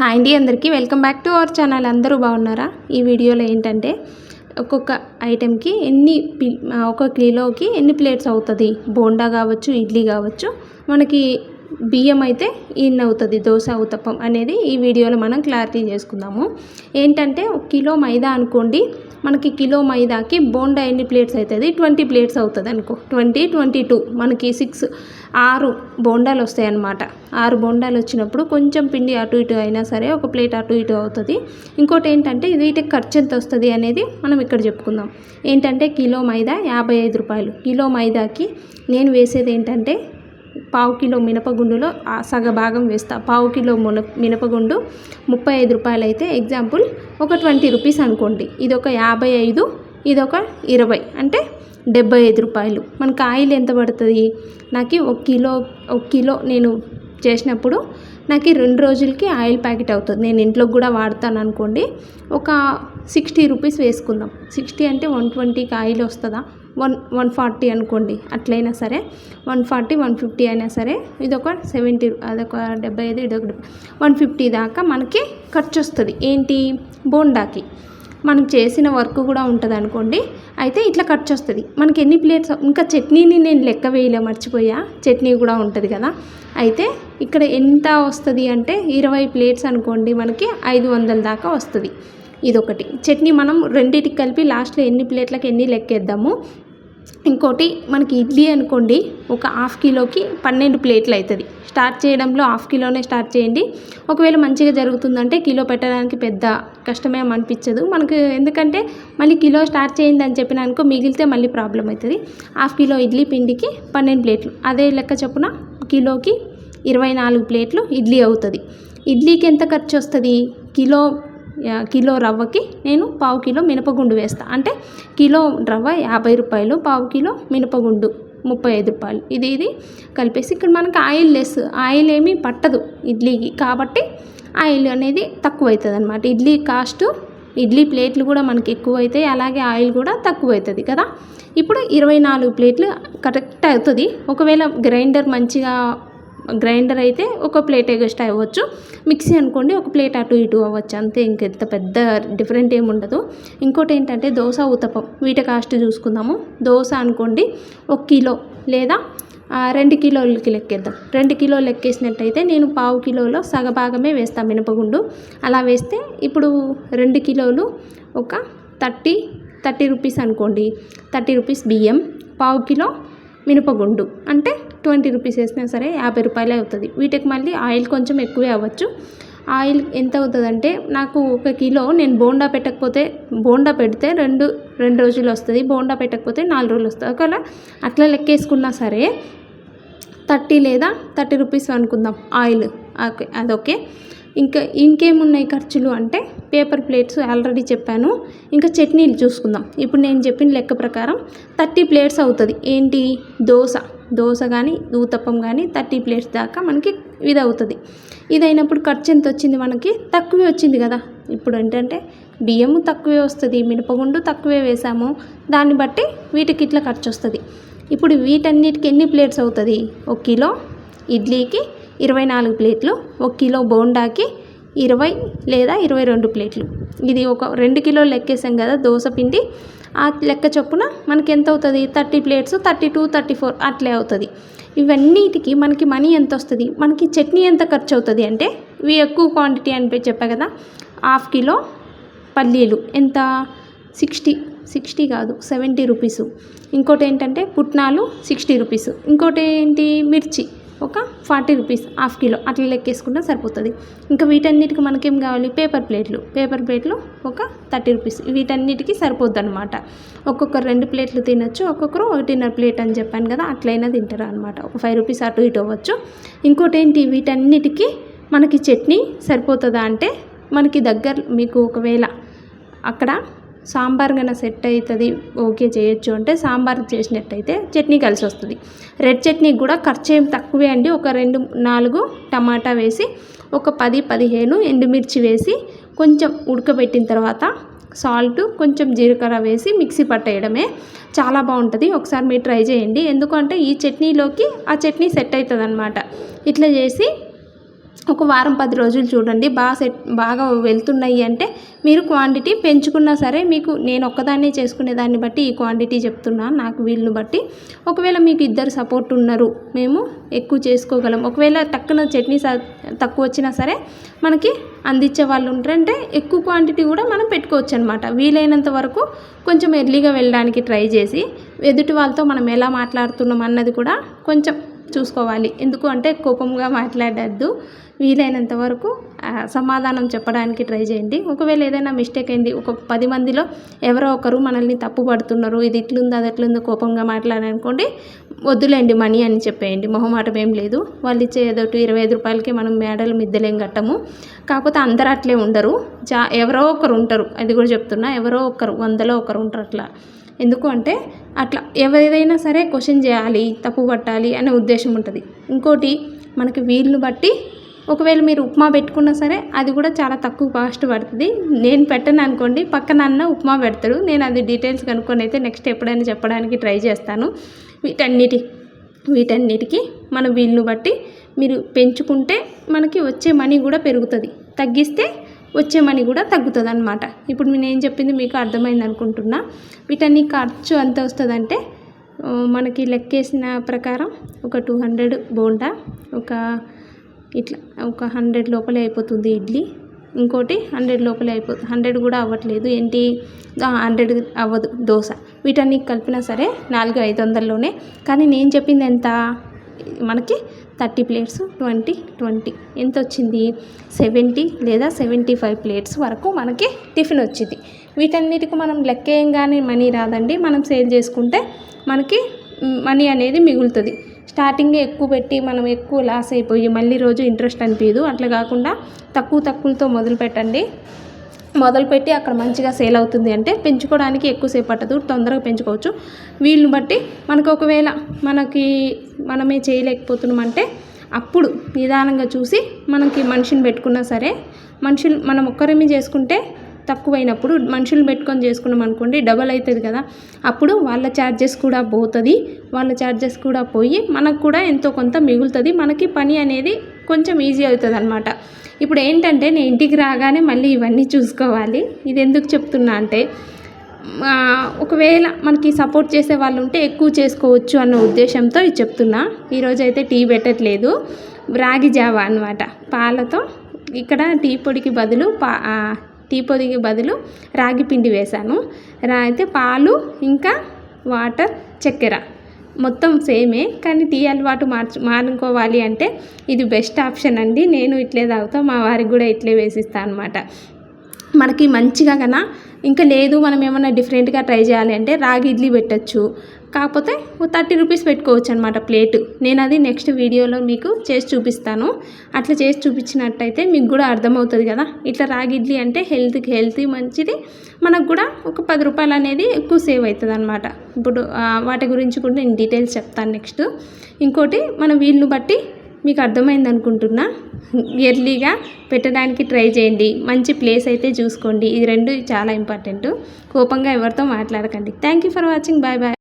Hi అండి అందరికీ. Welcome back to our channel. అందరూ బాగున్నారా? ఈ వీడియోలో ఏంటంటే ఒక్కొక్క ఐటెంకి ఎన్ని పి- ఒక కిలోకి ఎన్ని ప్లేట్స్ అవుతుంది? బోండా కావచ్చు ఇడ్లీ కావచ్చు. మనకి బియ్యం అయితే ఇన్ అవుతుంది దోశ ఉతప్పం అనేది ఈ వీడియోలో మనం క్లారిటీ చేసుకుందాము. ఏంటంటే ఒక కిలో మైదా అనుకోండి మనకి కిలో మైదాకి బోండా ఎన్ని ప్లేట్స్ అవుతుంది ట్వంటీ ప్లేట్స్ అవుతుంది అనుకో. ట్వంటీ ట్వంటీ టూ మనకి సిక్స్ ఆరు బోండాలు వస్తాయి అన్నమాట ఆరు బోండాలు వచ్చినప్పుడు కొంచెం పిండి అటు ఇటు అయినా సరే ఒక ప్లేట్ అటు ఇటు అవుతుంది. ఇంకోటి ఏంటంటే వీటికి ఖర్చు ఎంత వస్తుంది అనేది మనం ఇక్కడ చెప్పుకుందాం. ఏంటంటే కిలో మైదా యాభై ఐదు రూపాయలు. కిలో మైదాకి నేను వేసేది ఏంటంటే పావు కిలో మినపగుండులో సగ భాగం వేస్తా. పావు కిలో మున మినపగుండు ముప్పై ఐదు రూపాయలు అయితే ఎగ్జాంపుల్ ఒక ట్వంటీ రూపీస్ అనుకోండి. ఇది ఒక యాభై ఐదు ఇది ఒక ఇరవై అంటే డెబ్బై ఐదు రూపాయలు. మనకు ఆయిల్ ఎంత పడుతుంది? నాకు ఒక కిలో ఒక కిలో నేను చేసినప్పుడు నాకు రెండు రోజులకి ఆయిల్ ప్యాకెట్ అవుతుంది. నేను ఇంట్లో కూడా వాడతాను అనుకోండి. ఒక సిక్స్టీ రూపీస్ వేసుకుందాం. సిక్స్టీ అంటే వన్ ట్వంటీకి ఆయిల్ వస్తుందా? వన్ వన్ ఫార్టీ అనుకోండి అట్లయినా సరే. వన్ ఫార్టీ వన్ ఫిఫ్టీ అయినా సరే ఇదొక సెవెంటీ అదొక డెబ్బై ఐదు ఇదొక వన్ ఫిఫ్టీ దాకా మనకి ఖర్చు వస్తుంది ఏంటి? బోండాకి. మనం చేసిన వర్క్ కూడా ఉంటుంది అనుకోండి అయితే ఇట్లా ఖర్చు వస్తుంది మనకి ఎన్ని ప్లేట్స్ ఇంకా చట్నీని నేను లెక్క వేయలే మర్చిపోయా. చట్నీ కూడా ఉంటుంది కదా. అయితే ఇక్కడ ఎంత వస్తుంది అంటే ఇరవై ప్లేట్స్ అనుకోండి మనకి ఐదు వందల దాకా వస్తుంది. ఇదొకటి. చట్నీ మనం రెండింటికి కలిపి లాస్ట్లో ఎన్ని ప్లేట్లకి ఎన్ని లెక్కేద్దాము ఇంకోటి మనకి ఇడ్లీ అనుకోండి ఒక హాఫ్ కిలోకి పన్నెండు ప్లేట్లు అవుతుంది స్టార్ట్ చేయడంలో హాఫ్ కిలోనే స్టార్ట్ చేయండి. ఒకవేళ మంచిగా జరుగుతుందంటే కిలో పెట్టడానికి పెద్ద కష్టమేం అనిపించదు. మనకు ఎందుకంటే మళ్ళీ కిలో స్టార్ట్ చేయండి అని చెప్పిన అనుకో మిగిలితే మళ్ళీ ప్రాబ్లం అవుతుంది హాఫ్ కిలో ఇడ్లీ పిండికి పన్నెండు ప్లేట్లు. అదే లెక్క చొప్పున కిలోకి ఇరవై నాలుగు ప్లేట్లు ఇడ్లీ అవుతుంది. ఇడ్లీకి ఎంత ఖర్చు వస్తుంది కిలో కిలో రవ్వకి నేను పావు కిలో మినపగుండు వేస్తా. అంటే కిలో రవ్వ యాభై రూపాయలు పావు కిలో మినపగుండు ముప్పై ఐదు రూపాయలు. ఇది ఇది కలిపేసి ఇక్కడ మనకి ఆయిల్ లెస్ ఆయిల్ ఏమీ పట్టదు ఇడ్లీకి. కాబట్టి ఆయిల్ అనేది తక్కువ అవుతుంది అనమాట ఇడ్లీ కాస్ట్ ఇడ్లీ ప్లేట్లు కూడా మనకి ఎక్కువ అవుతాయి అలాగే ఆయిల్ కూడా తక్కువ అవుతుంది కదా. ఇప్పుడు ఇరవై నాలుగు ప్లేట్లు కరెక్ట్ అవుతుంది. ఒకవేళ గ్రైండర్ మంచిగా గ్రైండర్ అయితే ఒక ప్లేట్ ఎగస్ట్ అవ్వచ్చు. మిక్సీ అనుకోండి ఒక ప్లేట్ అటు ఇటు అవ్వచ్చు. అంతే ఇంకెంత పెద్ద డిఫరెంట్ ఏమి ఉండదు. ఇంకోటి ఏంటంటే దోశ ఉతపం వీటి కాస్ట్ చూసుకుందాము. దోశ అనుకోండి ఒక కిలో లేదా రెండు కిలోలకి లెక్కేద్దాం. రెండు కిలోలు లెక్కేసినట్టయితే నేను పావు కిలోలో సగభాగమే వేస్తాను మినపగుండు. అలా వేస్తే ఇప్పుడు రెండు కిలోలు ఒక థర్టీ థర్టీ రూపీస్ అనుకోండి. థర్టీ రూపీస్ బియ్యం పావు కిలో మినపగుండు. అంటే ట్వంటీ రూపీస్ వేసినా సరే యాభై రూపాయలే అవుతుంది. వీటికి మళ్ళీ ఆయిల్ కొంచెం ఎక్కువే అవ్వచ్చు. ఆయిల్ ఎంత అవుతుందంటే నాకు ఒక కిలో నేను బోండా పెట్టకపోతే బోండా పెడితే రెండు రెండు రోజులు వస్తుంది. బోండా పెట్టకపోతే నాలుగు రోజులు వస్తుంది. ఒకవేళ అట్లా లెక్కేసుకున్నా సరే థర్టీ లేదా థర్టీ రూపీస్ అనుకుందాం ఆయిల్. ఓకే అదొకే ఇంకా ఇంకేమున్నాయి ఖర్చులు అంటే పేపర్ ప్లేట్స్ ఆల్రెడీ చెప్పాను. ఇంకా చట్నీలు చూసుకుందాం. ఇప్పుడు నేను చెప్పిన లెక్క ప్రకారం థర్టీ ప్లేట్స్ అవుతుంది. ఏంటి? దోశ. దోశ కానీ ఊతప్పం కానీ థర్టీ ప్లేట్స్ దాకా మనకి ఇది అవుతుంది ఇది అయినప్పుడు ఖర్చు ఎంత వచ్చింది మనకి? తక్కువే వచ్చింది కదా. ఇప్పుడు ఏంటంటే బియ్యము తక్కువే వస్తుంది మినపగుండు తక్కువే వేసాము. దాన్ని బట్టి వీటికి ఇట్లా ఖర్చు వస్తుంది ఇప్పుడు వీటన్నిటికి ఎన్ని ప్లేట్స్ అవుతుంది? ఒక కిలో ఇడ్లీకి ఇరవై నాలుగు ప్లేట్లు ఒక కిలో బోండాకి ఇరవై లేదా ఇరవై రెండు ప్లేట్లు. ఇది ఒక రెండు కిలోలు లెక్కేసాం కదా దోశ పిండి. ఆ లెక్క చొప్పున మనకి ఎంత అవుతుంది? Thirty plates thirty two thirty four అట్లే అవుతుంది. ఇవన్నిటికి మనకి మనీ ఎంత వస్తుంది? మనకి చట్నీ ఎంత ఖర్చు అవుతుంది అంటే ఇవి ఎక్కువ క్వాంటిటీ అని చెప్పా కదా హాఫ్ కిలో పల్లీలు. ఎంత? సిక్స్టీ. సిక్స్టీ కాదు సెవెంటీ రూపీస్. ఇంకోటి ఏంటంటే పుట్నాలు సిక్స్టీ రూపీస్. ఇంకోటి ఏంటి? మిర్చి. ఒక ఫార్టీ రూపీస్ హాఫ్ కిలో అట్లా లెక్కేసుకుంటే సరిపోతుంది. ఇంకా వీటన్నిటికి మనకేం కావాలి? పేపర్ ప్లేట్లు. పేపర్ ప్లేట్లు ఒక థర్టీ రూపీస్. వీటన్నిటికీ సరిపోద్ది అనమాట ఒక్కొక్కరు రెండు ప్లేట్లు తినొచ్చు ఒక్కొక్కరు ఒకటిన్నర ప్లేట్ అని చెప్పాను కదా అట్లయినా తింటారు అనమాట ఒక ఫైవ్ రూపీస్ అటు ఇటు అవ్వచ్చు. ఇంకోటి ఏంటి వీటన్నిటికీ మనకి చట్నీ సరిపోతుందా అంటే మనకి దగ్గర మీకు ఒకవేళ అక్కడ సాంబార్ కన్నా సెట్ అవుతుంది ఓకే చేయొచ్చు అంటే సాంబార్ చేసినట్టయితే చట్నీ కలిసి వస్తుంది. రెడ్ చట్నీ కూడా ఖర్చు ఏం తక్కువే అండి. ఒక రెండు నాలుగు టమాటా వేసి ఒక పది పదిహేను ఎండుమిర్చి వేసి కొంచెం ఉడకబెట్టిన తర్వాత సాల్ట్ కొంచెం జీలకర్ర వేసి మిక్సీ పట్టేయడమే. చాలా బాగుంటుంది. ఒకసారి మీరు ట్రై చేయండి. ఎందుకంటే ఈ చట్నీలోకి ఆ చట్నీ సెట్ అవుతుంది అనమాట ఇట్లా చేసి ఒక వారం పది రోజులు చూడండి. బాగా సెట్ బాగా వెళ్తున్నాయి అంటే మీరు క్వాంటిటీ పెంచుకున్నా సరే మీకు నేను ఒక్కదాన్నే చేసుకునే దాన్ని బట్టి ఈ క్వాంటిటీ చెప్తున్నాను నాకు వీళ్ళని బట్టి. ఒకవేళ మీకు ఇద్దరు సపోర్ట్ ఉన్నారు మేము ఎక్కువ చేసుకోగలం. ఒకవేళ తక్కువ చట్నీ తక్కువ వచ్చినా సరే మనకి అందించే వాళ్ళు ఉంటారంటే ఎక్కువ క్వాంటిటీ కూడా మనం పెట్టుకోవచ్చు అనమాట వీలైనంత వరకు కొంచెం ఎర్లీగా వెళ్ళడానికి ట్రై చేసి ఎదుటి వాళ్ళతో మనం ఎలా మాట్లాడుతున్నాం అన్నది కూడా కొంచెం చూసుకోవాలి. ఎందుకు అంటే కోపంగా మాట్లాడద్దు. వీలైనంత వరకు సమాధానం చెప్పడానికి ట్రై చేయండి. ఒకవేళ ఏదైనా మిస్టేక్ అయింది ఒక పది మందిలో ఎవరో ఒకరు మనల్ని తప్పు పడుతున్నారు ఇది ఇట్లుంది అది ఎట్లుందో కోపంగా మాట్లాడనుకోండి వద్దులేండి మనీ అని చెప్పేయండి. మొహమాటం ఏం లేదు. వాళ్ళు ఇచ్చే ఏదో ఇరవై ఐదు రూపాయలకి మనం మేడలు మిద్దలేం కట్టము. కాకపోతే అందరు అట్లే ఉండరు. జా ఎవరో ఒకరు ఉంటారు. అది కూడా చెప్తున్నా ఎవరో ఒకరు వందలో ఒకరు ఉంటారు అట్లా. ఎందుకు అంటే అట్లా ఎవరిదైనా సరే క్వశ్చన్ చేయాలి తప్పు పట్టాలి అనే ఉద్దేశం ఉంటుంది. ఇంకోటి మనకి వీలును బట్టి ఒకవేళ మీరు ఉప్మా పెట్టుకున్నా సరే అది కూడా చాలా తక్కువ కాస్ట్ పడుతుంది. నేను పెట్టను అనుకోండి పక్కన అన్న ఉప్మా పెడతాడు. నేను అది డీటెయిల్స్ కనుక్కొని అయితే నెక్స్ట్ ఎప్పుడైనా చెప్పడానికి ట్రై చేస్తాను. వీటన్నిటి వీటన్నిటికీ మన వీళ్ళను బట్టి మీరు పెంచుకుంటే మనకి వచ్చే మనీ కూడా పెరుగుతుంది. తగ్గిస్తే వచ్చే మనీ కూడా తగ్గుతుంది అనమాట ఇప్పుడు నేను ఏం చెప్పింది మీకు అర్థమైంది అనుకుంటున్నా. వీటన్ని ఖర్చు ఎంత వస్తుందంటే మనకి లెక్కేసిన ప్రకారం ఒక టూ హండ్రెడ్ బోండా ఒక ఇట్లా ఒక హండ్రెడ్ లోపలే అయిపోతుంది ఇడ్లీ. ఇంకోటి హండ్రెడ్ లోపలే అయిపోతుంది హండ్రెడ్ కూడా అవ్వట్లేదు. ఏంటి? హండ్రెడ్ అవ్వదు దోశ. వీటన్ని కలిపినా సరే నాలుగు ఐదు వందల్లోనే. కానీ నేను చెప్పింది ఎంత? మనకి థర్టీ ప్లేట్స్ ట్వంటీ ట్వంటీ. ఎంత వచ్చింది సెవెంటీ లేదా సెవెంటీ ఫైవ్ ప్లేట్స్ వరకు మనకి టిఫిన్ వచ్చింది. వీటన్నిటికి మనం లెక్కేయంగానే మనీ రాదండి. మనం సేల్ చేసుకుంటే మనకి మనీ అనేది మిగులుతుంది. స్టార్టింగ్ ఎక్కువ పెట్టి మనం ఎక్కువ లాస్ అయిపోయి మళ్ళీ రోజు ఇంట్రెస్ట్ అనిపించదు అట్లా కాకుండా తక్కువ తక్కువతో మొదలు పెట్టండి మొదలుపెట్టి అక్కడ మంచిగా సేల్ అవుతుంది అంటే పెంచుకోవడానికి ఎక్కువసేపు పట్టదు తొందరగా పెంచుకోవచ్చు. వీళ్ళని బట్టి మనకు ఒకవేళ మనకి మనమే చేయలేకపోతున్నాం అంటే అప్పుడు నిదానంగా చూసి మనకి మనిషిని పెట్టుకున్నా సరే మనుషులు మనం ఒక్కరేమి చేసుకుంటే తక్కువైనప్పుడు మనుషులు పెట్టుకొని చేసుకున్నాం అనుకోండి డబల్ అవుతుంది కదా. అప్పుడు వాళ్ళ ఛార్జెస్ కూడా పోతుంది వాళ్ళ ఛార్జెస్ కూడా పోయి మనకు కూడా ఎంతో కొంత మిగులుతుంది. మనకి పని అనేది కొంచెం ఈజీ అవుతుంది అనమాట ఇప్పుడు ఏంటంటే నేను ఇంటికి రాగానే మళ్ళీ ఇవన్నీ చూసుకోవాలి. ఇది ఎందుకు చెప్తున్నా అంటే ఒకవేళ మనకి సపోర్ట్ చేసే వాళ్ళు ఉంటే ఎక్కువ చేసుకోవచ్చు అన్న ఉద్దేశంతో ఇది చెప్తున్నా. ఈరోజు అయితే టీ పెట్టట్లేదు. రాగి జావా అనమాట పాలతో ఇక్కడ టీ పొడికి బదులు పా టీ పొడికి బదులు రాగి పిండి వేశాను. రా అయితే పాలు ఇంకా వాటర్ చక్కెర. మొత్తం సేమే కానీ టీ అలవాటు మార్చు మానుకోవాలి అంటే ఇది బెస్ట్ ఆప్షన్ అండి. నేను ఇట్లే తాగుతా మా వారికి కూడా ఇట్లే వేసిస్తాను అనమాట మనకి మంచిగా కన్నా ఇంకా లేదు మనం ఏమైనా డిఫరెంట్గా ట్రై చేయాలి అంటే రాగి ఇడ్లీ పెట్టచ్చు. కాకపోతే థర్టీ రూపీస్ పెట్టుకోవచ్చు అనమాట ప్లేట్. నేను అది నెక్స్ట్ వీడియోలో మీకు చేసి చూపిస్తాను. అట్లా చేసి చూపించినట్టయితే మీకు కూడా అర్థమవుతుంది కదా. ఇట్లా రాగి ఇడ్లీ అంటే హెల్త్కి హెల్తీ మంచిది. మనకు కూడా ఒక పది రూపాయలు అనేది ఎక్కువ సేవ్ అవుతుంది అనమాట ఇప్పుడు వాటి గురించి కూడా నేను డీటెయిల్స్ చెప్తాను నెక్స్ట్. ఇంకోటి మన వీళ్ళని బట్టి మీకు అర్థమైంది అనుకుంటున్నా. ఎర్లీగా పెట్టడానికి ట్రై చేయండి. మంచి ప్లేస్ అయితే చూసుకోండి. ఇది రెండు చాలా ఇంపార్టెంట్. కోపంగా ఎవరితో మాట్లాడకండి. Thank you for watching. Bye bye.